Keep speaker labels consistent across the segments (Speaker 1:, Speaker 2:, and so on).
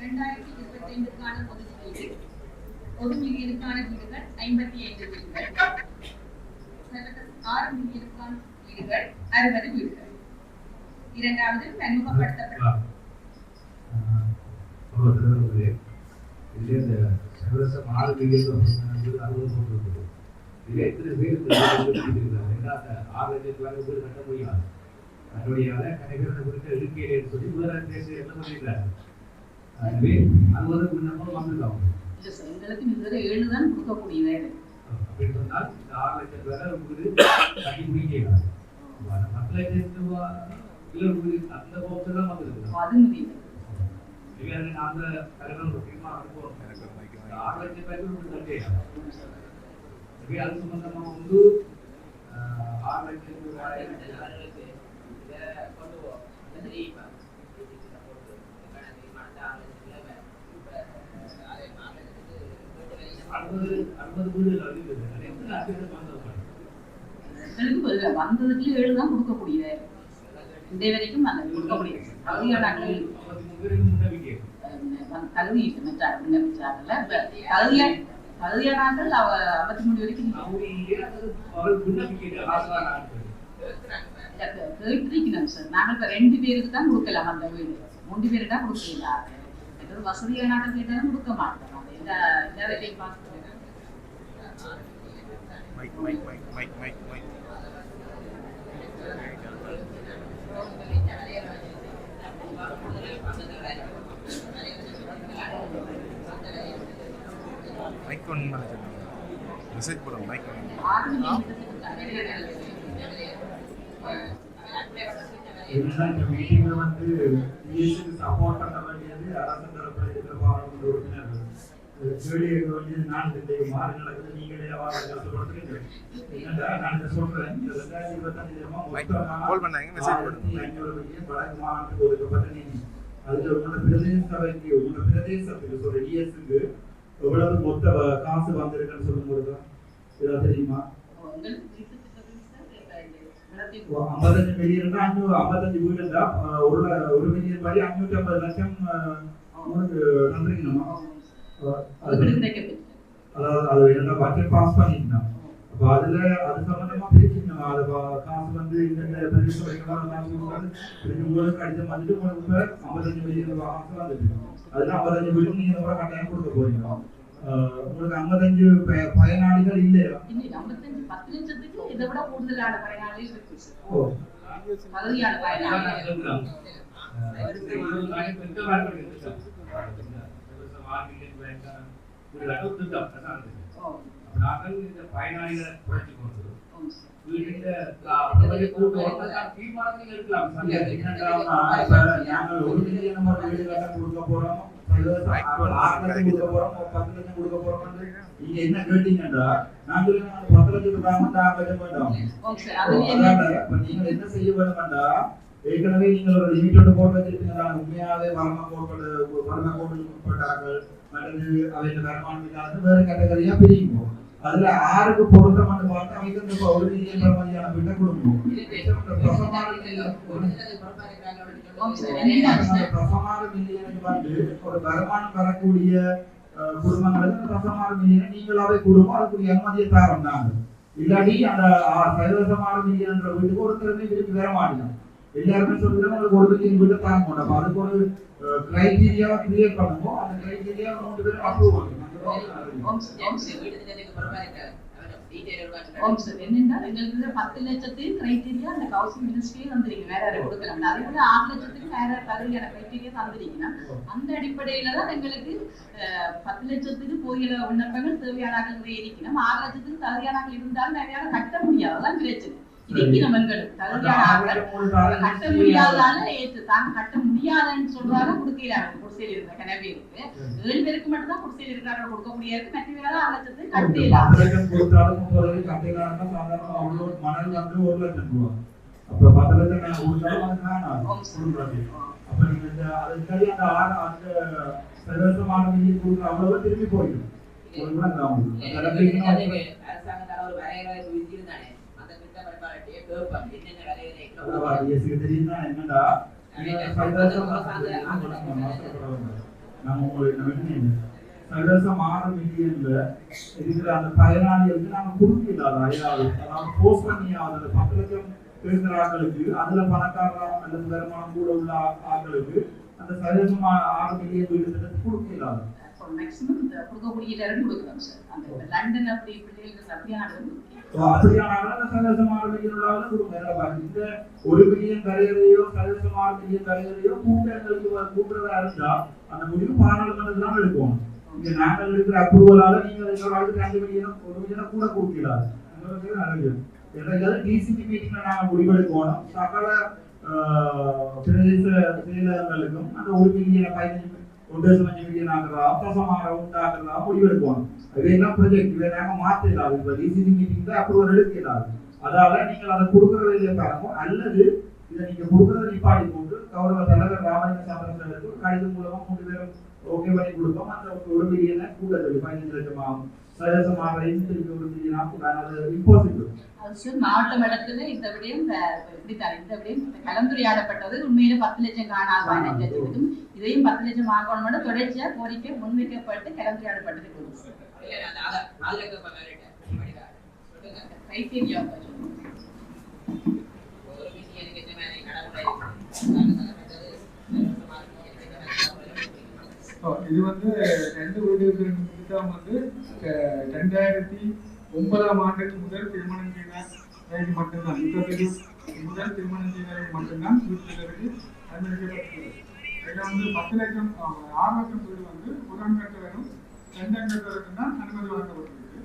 Speaker 1: இரண்டாயிரத்தி இருபத்தி ஐந்துக்கான ஒதுக்கீடு ஒரு மில்லியனுக்கான வீடுகள் ஐம்பத்தி ஐந்து வீடுகள். ஆறு மில்லியனுக்கான வீடுகள் அறுபது வீடுகள். இரண்டாவது அறிமுகப்படுத்தப்பட்ட
Speaker 2: ஆறு மில்லியன் அறுபது கோடி இருக்குது இதுல எத்தனை பேர் ஏன்னா அந்த ஆறு லட்சத்து வீடு கட்ட முடியாது. சொல்லி பண்ணிருக்காங்க அதுவே அறுபது விண்ணப்பம் வந்திருக்காங்க
Speaker 1: இல்ல சார் எங்களுக்கு இதுவரை ஏழு தான் கொடுக்கக்கூடிய வேலை
Speaker 2: அப்படின்னு சொன்னால் இந்த ஆறு லட்சம் பேரை வீடு கட்டி முடிக்கலாம் பத்து லட்சத்து ரூபா இல்ல வீடு அந்த போக்கு தான் வந்திருக்கு
Speaker 1: அது முடியல.
Speaker 2: இவங்க அந்த கல்யாணம் முக்கியமா அனுபவம் இந்த ஆறு லட்சம் பேருக்கு வீடு கட்டிடலாம் இவை அது சம்பந்தமா வந்து ஆஹ், ஆறு லட்சம் ரூபாய். அறுபது அறுபது வீடுகள் இருக்குது அது எத்தனை அத்தியாவசியம் வந்தது
Speaker 1: எங்களுக்கு வருக- ஏழு தான் கொடுக்கக்கூடிய இந்த வரைக்கும் அந்த கொடுக்கக்கூடிய தகுதி அவ ஐம்பத்தி மூணு வரைக்கும் கேட்டிருக்கணும் சார். நாங்கள் ரெண்டு பேருக்கு தான் கொடுக்கலாம் அந்த வீடு. மூன்று பேருக்கு தான் கொடுக்கல ஏதாவது வசதியான கேட்டாலும் கொடுக்க மாட்டோம். எல்லா எல்லா வேலையும் பார்த்து
Speaker 3: Mike, Mike, Mike, Mike, Mike, Mike. Mike one manager message போடுங்க மைக் ஒன்
Speaker 4: இந்த மீட்டிங்ல வந்து சப்போர்ட் பண்ண வேண்டியது அரசு தரப்பில் இருக்கிற உறுப்பினர்கள் வேண்டியது நான் மாறி நடக்குது நீங்களே சொல்றேன். இந்த ரெண்டாயிரத்தி இருபத்தஞ்சு தெரியுமா அதுல உங்களோட பிரதேச சபைக்கு உங்களோட சொல்ற டிஎஸ்க்கு எவ்வளவு மொத்த காசு வந்திருக்குன்னு தெரியுமா?
Speaker 1: குறிப்பிட்ட சார் இந்த
Speaker 4: ஓ, ஐம்பத்தஞ்சு மில்லியன் அஞ்சு ஐம்பத்தஞ்சு வீடு இருந்தா ஒரு ஒரு மில்லியன் மாதிரி அஞ்சூற்றி ஐம்பது லட்சம் உங்களுக்கு அஹ், அது
Speaker 1: உங்களுக்கு கிடைக்கப்பெற்றது
Speaker 4: அதாவது அது என்ன பட்ஜெட் பாஸ் பண்ணிக்கணும் அப்ப அதுல அது சம்பந்தமா பேசிக்கணும் அது ப- காசு வந்து இந்த பெரிய சபைக்கெல்லாம் காசு கொடுத்தாரு இதுக்கு உங்களுக்கு கடிதம் வந்துட்டு உங்களுக்கு இப்ப ஐம்பத்தஞ்சு மில்லியன் ரூபாய் காசு வந்துட்டு அதுல ஐம்பத்தஞ்சு மில்லியன் நீங்க கூட கட்டாயம் கொடுக்க போறீங்க அஹ், உங்களுக்கு ஐம்பத்தஞ்சு ப- பயனாளிகள் இல்லையா
Speaker 1: இல்லை ஐம்பத்தஞ்சு பத்து லட்சத்துக்கு இதை விட கூடுதலான பயனாளிகள் இருக்கு சார்
Speaker 4: ஓ
Speaker 1: தகுதியான பயனாளிகள் ஓ
Speaker 2: நாங்கள் இந்த பயனாளிகளை குறைச்சு கொண்டு
Speaker 1: ஓ சார்
Speaker 2: வீட்டில் அவர்களை கூட்டு தீர்மானங்கள் இருக்கலாம்
Speaker 4: நாங்கள் ஒரு மில்லியன் நம்ம கொடுக்க போறோம் ஆறு லட்சம் கொடுக்க போறோம் பத்து லட்சம் கொடுக்க போறோம் நீங்க என்ன கேட்டீங்கன்னா நாங்கள் பத்து லட்சம் வேண்டாம் நீங்கள் என்ன செய்ய வேண்டும்னா ஏற்கனவே நீங்கள் ஒரு லிமிட்டோட போட்டு வச்சிருக்கீங்க உண்மையாவே வரமா போட்டு வரமா போட்டு உட்பட்டார்கள் மற்றது அவைக்கு வருமானம் இல்லாத வேற கேட்டகரியா பிரியும்? அதுல ஆறுக்கு பொருத்தமான பார்த்து அவைக்கு இந்த ஒரு மில்லியன் மாதிரியான வீட்டை கொடுக்கும் பிரசமான மில்லியனுக்கு வந்து ஒரு வருமானம் வரக்கூடிய குடும்பங்களுக்கு பிரசமான மில்லியனை நீங்களாவே கொடுக்கும். அதுக்குரிய அனுமதியை தாரோம் நாங்கள் இல்லாட்டி அந்த சைவசமான மில்லியன்ற வீட்டுக்கு ஒருத்தருமே விரும்பி வர மாட்டோம் எல்லாருமே சொல்லுறோம் உங்களுக்கு ஒரு மில்லியன் வீட்டை தாங்க மாட்டோம் அப்ப அதுக்கு ஒரு கிரைட்டீரியாவை கிரியேட் பண்ணுவோம். அந்த கிரைட்டீரியா மூணு பேரும் அப்ரூவ் பண்ணுவோம்
Speaker 1: என்னன்னா எங்களுக்கு பத்து லட்சத்துக்கு கிரைட்டீரியா அந்த ஹவுசிங் மினிஸ்ட்ரியே தந்துறீங்க வேற யாரும் கொடுக்கலாம் அதே போல ஆறு லட்சத்துக்கு வேற தகுதியான கிரைட்டீரியா தந்துறீங்கன்னா அந்த அடிப்படையில தான் எங்களுக்கு அஹ், பத்து லட்சத்துக்கு போதிய விண்ணப்பங்கள் தேவையானாக்கள் இருக்கணும் ஆறு லட்சத்துக்கு தகுதியானாக்கள் இருந்தாலும் நிறைய கட்ட முடியாது. அதான் பிரச்சனை. தகுதியான ஆட்கள் கட்ட முடியாதால ஏற்று தாங்க கட்ட முடியாதுன்னு சொல்றாங்க கொடுக்கிறாங்க குடிசையில் இருந்த கனவேருக்கு ஏழு பேருக்கு மட்டும் தான் குடிசையில் இருக்கிறாங்க கொடுக்க முடியாது. மற்ற
Speaker 4: மணல் வந்து ஒரு லட்சம் அப்ப பத்து லட்சம் கொடுத்தாலும் அப்ப நீங்க அந்த அந்த அவ்வளவு திரும்பி போயிடும். அந்த என்னடா நீங்க உங்களுக்கு ஆறு மில்லியன்ல இருக்கிற அந்த பயனாளிகளுக்கு நாங்கள் கொடுக்கல அதாவது போஸ்ட் பண்ணியாவது அந்த பத்து லட்சம் இருக்கிற ஆட்களுக்கு அதுல பணக்காரரா அல்லது வருமானம் கூட உள்ள ஆட்களுக்கு அந்த சர்வதேசம் ஆறு மில்லியன் வீடு கொடுக்கல
Speaker 1: மேக்ஸிமம் கொடுக்கக்கூடிய இடம் கொடுக்குறோம் சார் அந்த லண்டன் அப்படி பிள்ளைகளுக்கு அப்படியான இடம்
Speaker 4: So, அப்படியான அந்த சர்வதேசம் ஆறு மில்லியன் கொடுங்க இந்த ஒரு மில்லியன் கரையறையோ சர்வதேசம் ஆறு மில்லியன் கரையறையோ கூட்டங்களுக்கு கூட்டுறதா இருந்தா அந்த முடிவு பாராளுமன்றத்தில் தான் எடுக்கணும். இங்க நாங்கள் இருக்கிற அப்ரூவலால நீங்க இன்னொரு ஆளுக்கு ரெண்டு மில்லியனும் ஒரு மில்லியனும் கூட கொடுக்கிறார் நல்லது எதாவது டிசிபி மீட்டிங்ல நாங்க முடிவெடுக்கணும். சகல பிரதேச செயலகங்களுக்கும் அந்த ஒரு மில்லியனை பதினஞ்சு உத்தேசம் தசம் அஞ்சு மில்லியன் முடிவு எடுப்பாங்க உண்டாகிறதா முடிவெடுக்கணும் இவையெல்லாம் ப்ரொஜெக்ட் இதை நாங்கள் மாத்திடலாம் இப்போ டிசிபி மீட்டிங் தான் அப்ரூவல் எடுக்கலாம் அதால நீங்கள் அதை கொடுக்குற வேலையை பாருங்க அல்லது இதை நீங்கள் கொடுக்குறத நிப்பாடி போட்டு கௌரவ தலைவர் ராமலிங்க சந்திரசேகருக்கு கடிதம் மூலமாக மூணு பேரும் ஓகே பண்ணி கொடுப்போம் அந்த ஒரு மில்லியனை கூட சொல்லி பதினஞ்சு லட்சம் ஆகும் ஒரு மில்லியன் ஆகும் அது இம்பாசிபிள்
Speaker 1: அது சார் மாவட்ட மட்டத்துல இந்த விடயம் அஹ், இப்படித்தான் இந்த விடயம் கலந்துரையாடப்பட்டது உண்மையில பத்து லட்சம் காணாது பதினஞ்சு லட்சத்துக்கும் இதையும் பத்து லட்சம் ஆகணும்னு தொடர்ச்சியா கோரிக்கை முன்வைக்கப்பட்டு கலந்துரையாடப்பட்டது. போதும் கிரைட்டீரியா
Speaker 5: ஓ, இது வந்து ரெண்டு வீடு திட்டம் வந்து ரெண்டாயிரத்தி ஒன்பதாம் ஆண்டுக்கு முதல் திருமணம் செய்த மட்டும்தான். யுத்தத்துக்கு முதல் திருமணம் செய்தவர்கள் மட்டும்தான் வீட்டுக்கு அனுமதிக்கப்பட்டுள்ளது இதில் வந்து பத்து லட்சம் ஆறு லட்சம் வீடு வந்து முதல் கட்டவரும் ரெண்டாம் கட்டவருக்கும் தான் அனுமதி வழங்கப்பட்டிருக்கு.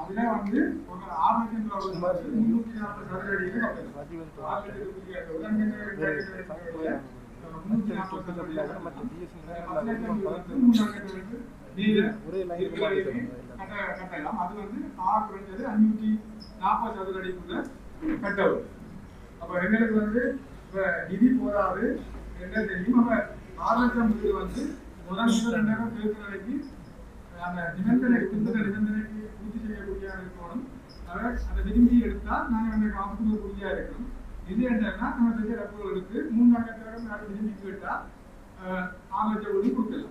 Speaker 5: அதுல வந்து ஒரு ஆறு லட்சம் ரூபாய் வந்து முன்னூத்தி நாற்பது சதுர அடியில் ஆறு லட்சத்துக்கு முதல் கட்டவருக்கு முன்னூத்தி நாற்பது சதுர அடியில் கட்டலாம் அது வந்து ஆறு குறைஞ்சது அஞ்சூத்தி நாற்பது சதுர அடிக்குள்ள அப்ப எங்களுக்கு வந்து இப்ப நிதி போதாது என்ன தெரியும். அப்ப ஆறு லட்சம் வீடு வந்து முதல் முதல் ரெண்டாயிரம் வரைக்கும் அந்த நிபந்தனை குறிப்பிட்ட நிபந்தனைக்கு பூர்த்தி செய்யக்கூடிய இருக்கணும். அதை அந்த விரும்பி எடுத்தா நாங்க அந்த காப்புக்கு உறுதியா இருக்கணும். இது என்னன்னா நம்ம செஞ்ச ரப்பு எடுத்து மூன்றாம் கட்டம் யாரும் விரும்பி கேட்டா அஹ், ஆறு லட்சம் கொடுக்கலாம்.